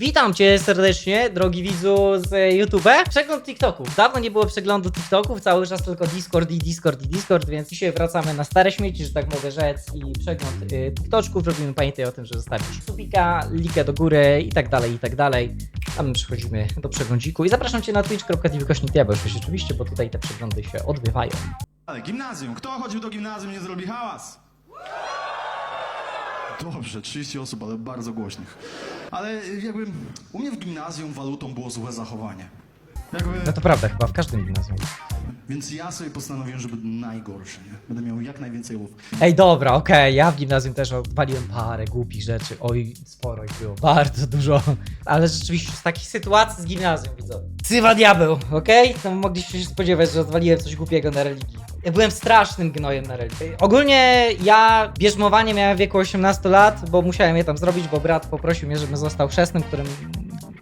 Witam Cię serdecznie, drogi widzu z YouTube. Przegląd TikToków. Dawno nie było przeglądu TikToków, cały czas tylko Discord i Discord i Discord, więc dzisiaj wracamy na stare śmieci, że tak mogę rzec, i przegląd y, TikToczków. Robimy, pamiętaj o tym, że zostawić subika, likę do góry i tak dalej, i tak dalej. A my przechodzimy do przeglądziku i zapraszam Cię na twitch.tv kośnik oczywiście, bo tutaj te przeglądy się odbywają. Ale gimnazjum. Kto chodził do gimnazjum, nie zrobi hałas? Dobrze, 30 osób, ale bardzo głośnych. Ale jakby u mnie w gimnazjum walutą było złe zachowanie. Jakby, No to prawda, chyba w każdym gimnazjum. więc ja sobie postanowiłem, żeby najgorszy, nie? Będę miał jak najwięcej łów. Ej, dobra, okej, ja w gimnazjum też odwaliłem parę głupich rzeczy. Oj, sporo ich było, bardzo dużo. Ale rzeczywiście z takich sytuacji z gimnazjum, widzę. Sywa diabeł, okej? To mogliście się spodziewać, że odwaliłem coś głupiego na religii. Ja byłem strasznym gnojem na religii. Ogólnie ja bierzmowanie miałem w wieku 18 lat, bo musiałem je tam zrobić, bo brat poprosił mnie, żebym został chrzestnym, którym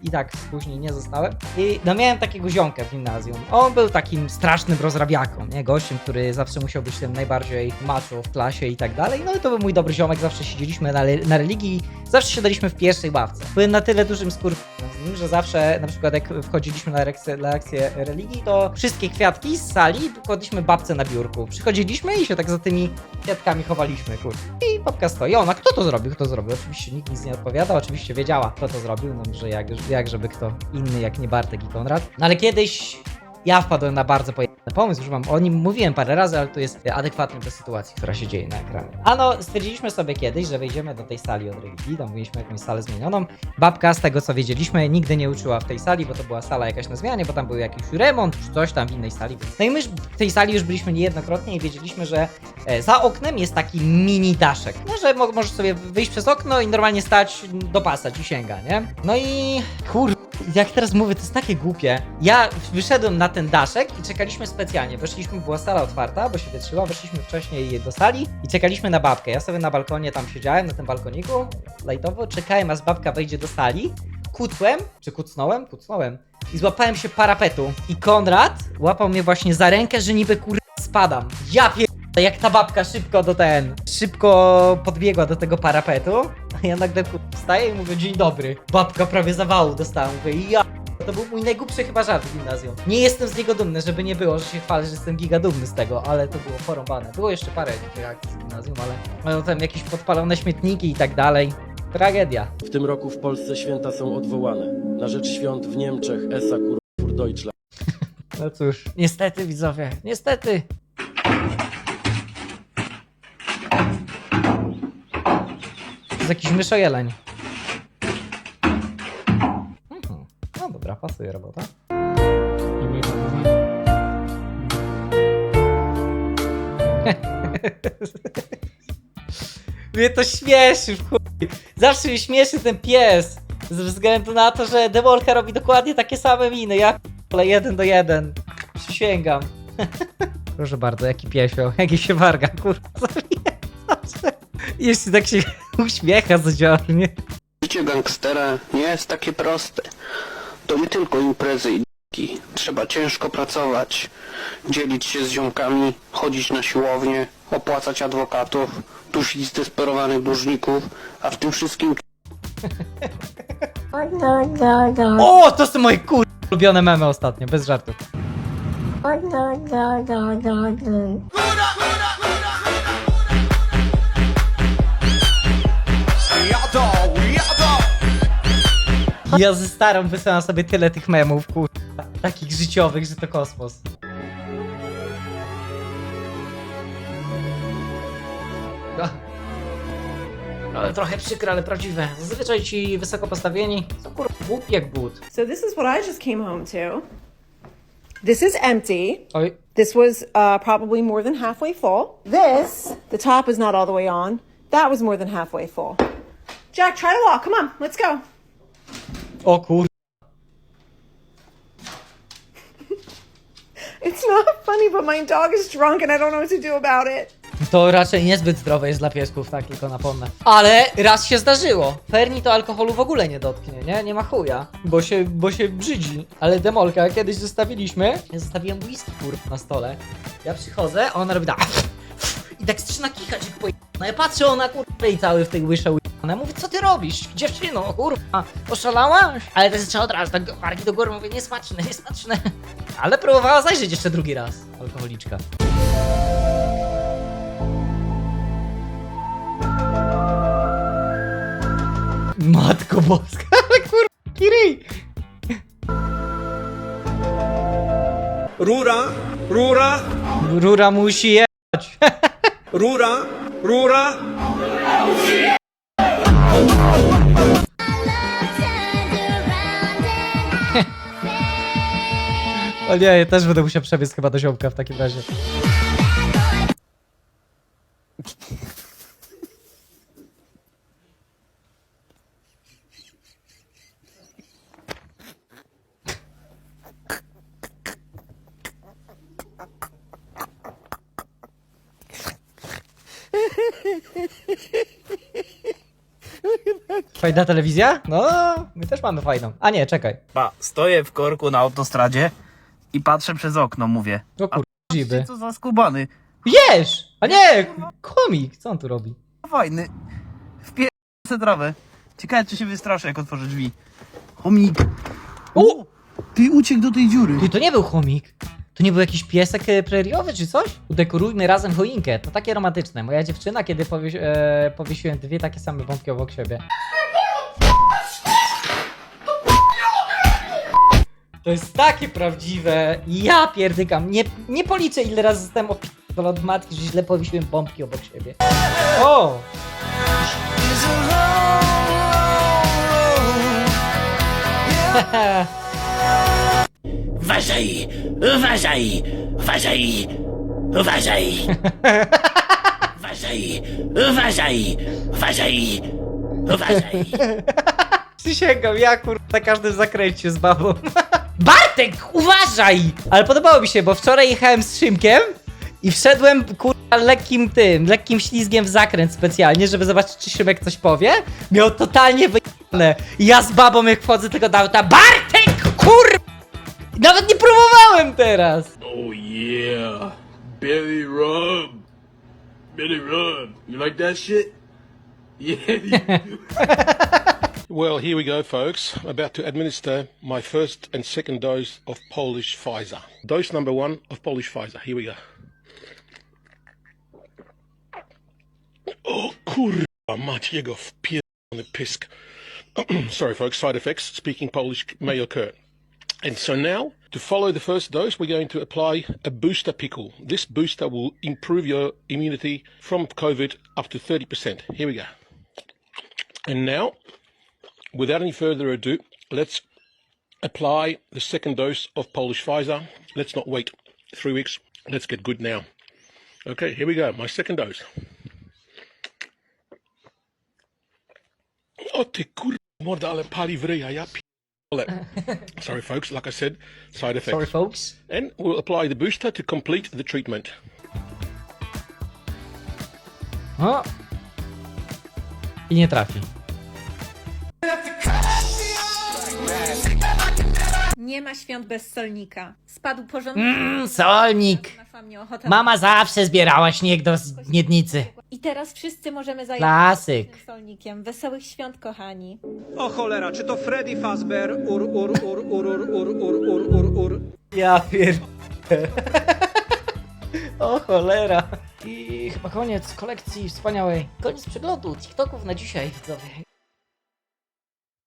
i tak później nie zostałem. I no miałem takiego ziomka w gimnazjum. On był takim strasznym rozrabiaką, nie? Gościem, który zawsze musiał być tym najbardziej macho w klasie i tak dalej. No i to był mój dobry ziomek, zawsze siedzieliśmy na, na religii, zawsze siadaliśmy w pierwszej ławce. Byłem na tyle dużym skurwem że zawsze, na przykład jak wchodziliśmy na lekcję, religii, to wszystkie kwiatki z sali kładliśmy babce na biurku. Przychodziliśmy i się tak za tymi kwiatkami chowaliśmy, kur. I babka stoi, ona, kto to zrobił, kto to zrobił? Oczywiście nikt nic nie odpowiada, oczywiście wiedziała, kto to zrobił, no że jak, jak żeby kto inny, jak nie Bartek i Konrad. No ale kiedyś ja wpadłem na bardzo pojemny pomysł, już wam o nim mówiłem parę razy, ale to jest adekwatny do sytuacji, która się dzieje na ekranie. Ano, stwierdziliśmy sobie kiedyś, że wejdziemy do tej sali od religii, tam mieliśmy jakąś salę zmienioną. Babka, z tego co wiedzieliśmy, nigdy nie uczyła w tej sali, bo to była sala jakaś na zmianie, bo tam był jakiś remont, czy coś tam w innej sali. No i my w tej sali już byliśmy niejednokrotnie i wiedzieliśmy, że e, za oknem jest taki mini daszek. No, że mo możesz sobie wyjść przez okno i normalnie stać do pasa ci sięga, nie? No i kur... Jak teraz mówię, to jest takie głupie. Ja wyszedłem na ten daszek i czekaliśmy specjalnie. Weszliśmy, była sala otwarta, bo się wietrzyła, weszliśmy wcześniej do sali i czekaliśmy na babkę. Ja sobie na balkonie tam siedziałem, na tym balkoniku, lajtowo, czekałem aż babka wejdzie do sali. Kucłem, czy kucnąłem? Kucnąłem. I złapałem się parapetu. I Konrad łapał mnie właśnie za rękę, że niby kur... spadam. Ja pier... Jak ta babka szybko do ten, szybko podbiegła do tego parapetu, a ja nagle kur... wstaję i mówię dzień dobry. Babka prawie zawału dostała, mówię ja to był mój najgłupszy chyba żart w gimnazjum. Nie jestem z niego dumny, żeby nie było, że się chwalę, że jestem giga dumny z tego, ale to było porąbane. Było jeszcze parę takich akcji z gimnazjum, ale ale tam jakieś podpalone śmietniki i tak dalej. Tragedia. W tym roku w Polsce święta są odwołane. Na rzecz świąt w Niemczech Esa Kur Deutschland. No cóż, niestety widzowie, niestety. Jest jakiś myszojeleń. Mhm. No dobra, pasuje robota. Mnie to śmieszy w chuj. Zawsze mnie śmieszy ten pies. Ze względu na to, że Demolka robi dokładnie takie same miny. Ja ale jeden do jeden. Przysięgam. Proszę bardzo, jaki piesio, jaki się warga, kurwa. zabija. Jeszcze tak się uśmiecha zadziornie. Życie gangstera nie jest takie proste. To nie tylko imprezy i d**ki. Trzeba ciężko pracować, dzielić się z ziomkami, chodzić na siłownię, opłacać adwokatów, dusić zdesperowanych dłużników, a w tym wszystkim O, to są moje kur... ulubione memy ostatnio, bez żartów. Ja ze starą wysyłam sobie tyle tych memów, kur... Takich życiowych, że to kosmos. No. Ale trochę przykre, ale prawdziwe. Zazwyczaj ci wysoko postawieni są kur... głupi jak but. So this is what I just came home to. This is empty. Oj, This was uh, probably more than halfway full. This, the top is not all the way on. That was more than halfway full. Jack, try to walk. Come on, let's go. O kur... It's not funny, but my dog is drunk and I don't know what to do about it. To raczej niezbyt zdrowe jest dla piesków, tak tylko napomnę. Ale raz się zdarzyło. Ferni to alkoholu w ogóle nie dotknie, nie? Nie ma chuja. Bo się, bo się brzydzi. Ale demolka kiedyś zostawiliśmy. Ja zostawiłem whisky kur na stole. Ja przychodzę, a ona robi tak. I tak zaczyna kichać jak poje... No ja patrzę, ona kur... i cały w tej łysze ły- Ona mówi, co ty robisz? Dziewczyno, kurwa, oszalałaś? Ale to trzeba od razu, tak wargi do góry, mówię, niesmaczne, niesmaczne. Ale próbowała zajrzeć jeszcze drugi raz, alkoholiczka. Matko boska, ale kurwa, Kiri! Rura, rura, Rura musi jechać. Rura, rura. O nie, ja też będę musiał przebiec chyba do ziomka w takim razie. Fajna telewizja? No, my też mamy fajną. A nie, czekaj. Pa, stoję w korku na autostradzie i patrzę przez okno, mówię. O kur... dziby. Co za skubany. Jesz! A nie! Komik! Co on tu robi? Fajny. Wpier... trawę. Ciekawe, czy się wystraszy, jak otworzę drzwi. Chomik. O! Ty uciekł do tej dziury. Ty, to nie był chomik. To nie był jakiś piesek e, preriowy czy coś? Udekorujmy razem choinkę. To takie romantyczne. Moja dziewczyna, kiedy powies e, powiesiłem dwie takie same bombki obok siebie. To jest takie prawdziwe. Ja pierdykam. Nie, nie policzę ile razy zostałem opierdolony od matki, że źle powiesiłem bombki obok siebie. O! Uważaj! Uważaj! Uważaj! Uważaj! Uważaj! Uważaj! Uważaj! Uważaj! Przysięgam, ja kur... na każdym zakręcie z babą. Bartek, uważaj! Ale podobało mi się, bo wczoraj jechałem z Szymkiem i wszedłem kurwa lekkim tym, lekkim ślizgiem w zakręt specjalnie, żeby zobaczyć, czy Szymek coś powie. Miał totalnie wyjebane. I Ja z babą jak wchodzę tylko do auta, Bartek, kur... Nawet nie próbowałem teraz! Oh yeah, Billy Rub, Billy Rub. You like that shit? Yeah. Well, here we go, folks. About to administer my first and second dose of Polish Pfizer. Dose number one of Polish Pfizer. Here we go. O kurwa mać jego wpierdolony pysk. Sorry, folks. Side effects. Speaking Polish may occur. And so now, to follow the first dose, we're going to apply a booster pickle. This booster will improve your immunity from COVID up to 30%. Here we go. And now, without any further ado, let's apply the second dose of Polish Pfizer. Let's not wait three weeks. Let's get good now. Okay, here we go. My second dose. O ty kur... morda, ale pali w ryja, ja p***ole. Sorry folks, like I said, side effects. Sorry folks. And we'll apply the booster to complete the treatment. O! I nie trafi. Nie ma świąt bez solnika. Spadł porządny. Mmm, solnik! Mnie. Mama zawsze zbierała śnieg do Miednicy. I teraz wszyscy możemy zająć Klasyk. się tym solnikiem. Wesołych świąt, kochani. O cholera, czy to Freddy Fazbear? Ur, ur, ur, ur, ur, ur, ur, ur, ur, ur. Ja pier... o cholera. I chyba koniec kolekcji wspaniałej. Koniec przeglądu TikToków na dzisiaj, widzowie.